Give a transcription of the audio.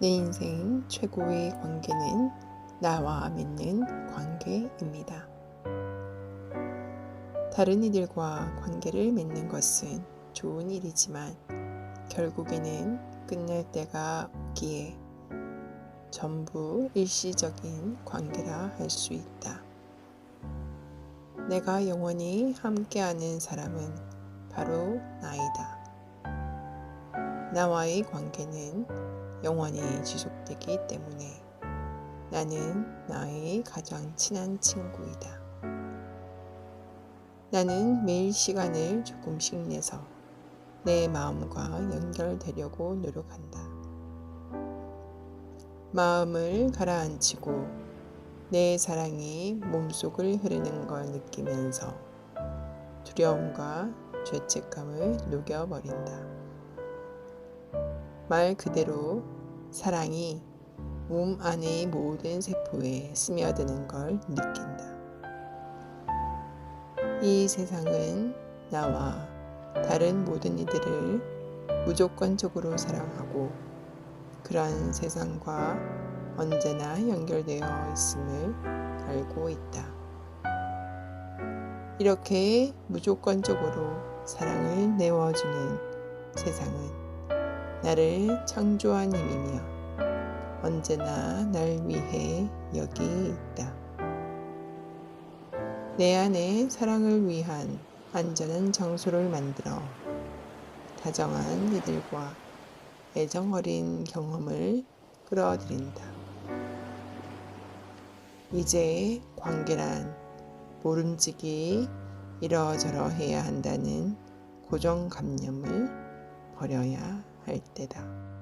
내 인생 최고의 관계는 나와 맺는 관계입니다. 다른 이들과 관계를 맺는 것은 좋은 일이지만 결국에는 끝날 때가 없기에 전부 일시적인 관계라 할 수 있다. 내가 영원히 함께하는 사람은 바로 나이다. 나와의 관계는 영원히 지속되기 때문에 나는 나의 가장 친한 친구이다. 나는 매일 시간을 조금씩 내서 내 마음과 연결되려고 노력한다. 마음을 가라앉히고 내 사랑이 몸속을 흐르는 걸 느끼면서 두려움과 죄책감을 녹여버린다. 말 그대로 사랑이 몸 안의 모든 세포에 스며드는 걸 느낀다. 이 세상은 나와 다른 모든 이들을 무조건적으로 사랑하고 그런 세상과 언제나 연결되어 있음을 알고 있다. 이렇게 무조건적으로 사랑을 내어주는 세상은 나를 창조한 힘이며 언제나 날 위해 여기 있다. 내 안에 사랑을 위한 안전한 장소를 만들어 다정한 이들과 애정 어린 경험을 끌어들인다. 이제 관계란 모름지기 이러저러 해야 한다는 고정관념을 버려야 할 때다.